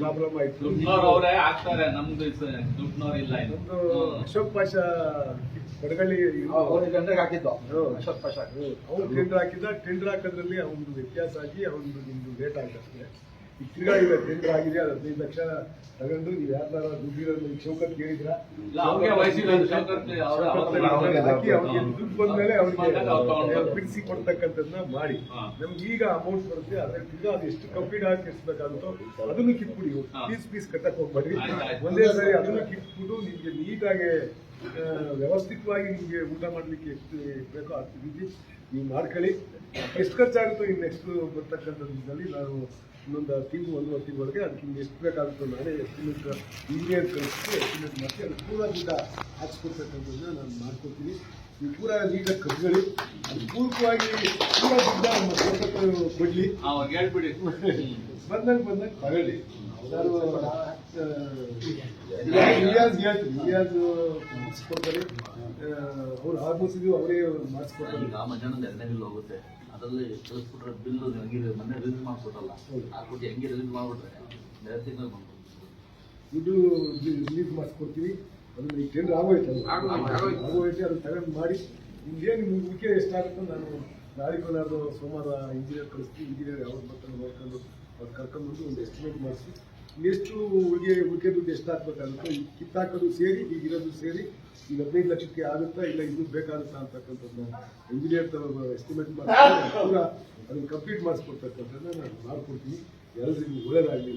Problem ಆಯ್ತು. ಅವರೇ ಆಗ್ತಾರೆ ನಮ್ದು ದುಡ್ನವ್ರು ಇಲ್ಲ ಇದು ಅಶೋಕ್ ಪಾಷಾ ಕೊಡಗಳ್ಳಿ ಅವ್ರಿಗೆ ಗಂಟೆಗೆ ಹಾಕಿದ್ದು. ಅಶೋಕ್ ಪಾಷಾ. ಅವನು ಟೆಂಡರ್ ಹಾಕಿದ್ದ ಟೆಂಡರ್ ಹಾಕೋದ್ರಲ್ಲಿ ಅವನದು ವ್ಯತ್ಯಾಸ ಆಗಿ ಅವನದು ನಿಮ್ದು ಲೇಟ್ ಆಗತ್ತೆ. ತಿರ್ಗಾ ಈಗ ಟೆಂಡರ್ ಆಗಿದೆ ಅದು ಹದಿನೈದು ಲಕ್ಷ ತಗೊಂಡು ನೀವು ಯಾರ್ದಾರ ದುಡ್ಡಿರೋದು ಈಗ ಶೌಕತ್ ಕೇಳಿದ್ರ ಹಾಕಿ ಅವ್ರಿಗೆ ದುಡ್ಡು ಬಂದ್ಮೇಲೆ ಅವ್ರಿಗೆ ತಗೊಂಡು ಬಿಡಿಸಿ ಕೊಡ್ತಕ್ಕಂಥದ್ದನ್ನ ಮಾಡಿ. ನಮ್ಗೆ ಈಗ ಅಮೌಂಟ್ ಬರುತ್ತೆ ಅದ್ರ ತಿರ್ಗಾ ಅದು ಎಷ್ಟು ಕಂಪ್ಲೀಟ್ ಆಗಿ ಎಷ್ಟಾಗುತ್ತೋ ಅದನ್ನು ಕಿತ್ಬಿಡಿ. ಪೀಸ್ ಪೀಸ್ ಕಟ್ಟಕ್ ಹೋಗ್ಬೇಡಿ. ಒಂದೇ ಸರಿ ಅದನ್ನು ಕಿತ್ಬಿಟ್ಟು ನಿಮ್ಗೆ ನೀಟಾಗಿ ವ್ಯವಸ್ಥಿತವಾಗಿ ನಿಮ್ಗೆ ಊಟ ಮಾಡ್ಲಿಕ್ಕೆ ಎಷ್ಟು ಬೇಕೋ ಅಷ್ಟು ರೀತಿ ನೀವು ಮಾಡ್ಕೊಳ್ಳಿ. ಎಷ್ಟು ಖರ್ಚಾಗುತ್ತೋ ಇನ್ನು ನೆಕ್ಸ್ಟ್ ಬರ್ತಕ್ಕಂಥದ್ದಲ್ಲಿ ನಾನು ಇನ್ನೊಂದು ತಿಂಗಳು ಒಂದೂವರೆ ತಿಂಗಳಿಗೆ ಅದಕ್ಕೆ ನಿಮ್ಗೆ ಎಷ್ಟು ಬೇಕಾಗುತ್ತೋ ನಾನೇ ಎಸ್ಟಿಮೇಟ್ ಇಂಜಿನಿಯರ್ ಕಳಿಸಿ ಎಸ್ಟಿಮೇಟ್ ಮಾಡಿ ಅದು ಪೂರ ದುಡ್ಡ ಹಾಕ್ಸ್ಕೊಡ್ತಕ್ಕಂಥದ್ದನ್ನ ನಾನು ಮಾಡ್ಕೊಡ್ತೀನಿ. ನೀವು ಪೂರ ನೀಟಾಗಿ ಕಟ್ಕೊಳ್ಳಿ. ಅದು ಪೂರ್ವಕವಾಗಿ ಪೂರ ನಮ್ಮ ದೇಶಕ್ಕೆ ಕೊಡಲಿ. ಅವಾಗ ಹೇಳ್ಬಿಡಿ. ಬಂದಂಗೆ ಬಂದಂಗೆ ತಗೊಳ್ಳಿ. ನಾನು ಇಲಿಯಾಸ್ ಹೇಳ್ತೀನಿ ಇಲಿಯಾಸ್ ಮಾಡಿಸ್ಕೊಡ್ತಾರೆ ಅವ್ರು ಆಲ್ಮೋಸ್ಟ್ ಇದು ಅವರೇ ಮಾಡಿಸ್ಕೊಡ್ತಾರೆ ಈಗ ಮಧ್ಯಾಹ್ನದ ಎರಡನೇ ಬಿಲ್ ಹೋಗುತ್ತೆ. ಅದರಲ್ಲಿ ಕಳಿಸ್ಬಿಟ್ರೆ ಬಿಲ್ ಹೆಂಗೆ ಮೊನ್ನೆ ರಿಲೀಸ್ ಮಾಡ್ಕೊಟ್ಟಲ್ಲ ಹಾಕ್ಬಿಟ್ಟು ಹೆಂಗೆ ರಿಲೀಸ್ ಮಾಡ್ಬಿಟ್ರೆ? ಎರಡು ತಿಂಗಳು ಬಂತು. ದುಡ್ಡು ರಿಲೀಸ್ ಮಾಡಿಸ್ಕೊಡ್ತೀವಿ. ಅದನ್ನ ಈಗ ಟೆಂಡರ್ ಆಗೋಯ್ತಲ್ಲ ಆಗೋಯ್ತು, ಆಗೋಯ್ತು. ಆಗೋಯ್ತು. ಅದು ತಗೊಂಡು ಮಾಡಿ. ನಿಮ್ಗೇನು ನಿಮ್ಗೆ ಉಳಿಕೆ ಎಷ್ಟಾಗುತ್ತೋ ನಾನು ನಾಳೆಗೂ ನಾನು ಸೋಮವಾರ ಇಂಜಿನಿಯರ್ ಕಳಿಸ್ತೀನಿ. ಇಂಜಿನಿಯರ್ ಯಾವ್ದು ಬರ್ತಾನೆ ನೋಡ್ಕೊಂಡು ಅವ್ರು ಕರ್ಕೊಂಡ್ಬಂದು ಒಂದು ಎಸ್ಟಿಮೇಟ್ ಮಾಡಿಸಿ. ಎಷ್ಟು ಉಳಿಗೆ ಉಳಿಕೆ ದುಡ್ಡು ಎಷ್ಟು ಹಾಕ್ಬೇಕಾಗುತ್ತೋ ಈ ಕಿತ್ತಾಕೋದು ಸೇರಿ ಈಗ ಇರೋದು ಸೇರಿ ಈಗ ಹದಿನೈದು ಲಕ್ಷಕ್ಕೆ ಆಗುತ್ತಾ ಇಲ್ಲ ಇದು ಬೇಕಾಗುತ್ತಾ ಅಂತಕ್ಕಂಥದ್ದನ್ನ ಇಂಜಿನಿಯರ್ ಎಸ್ಟಿಮೇಟ್ ಮಾಡಿ ಪೂರ ಅದನ್ನ ಕಂಪ್ಲೀಟ್ ಮಾಡಿಸ್ಕೊಡ್ತಕ್ಕಂಥದ್ದನ್ನ ನಾನು ಮಾಡ್ಕೊಡ್ತೀನಿ. ಎಲ್ಲರಿಗೂ ಒಳ್ಳೇದಾಗಲಿ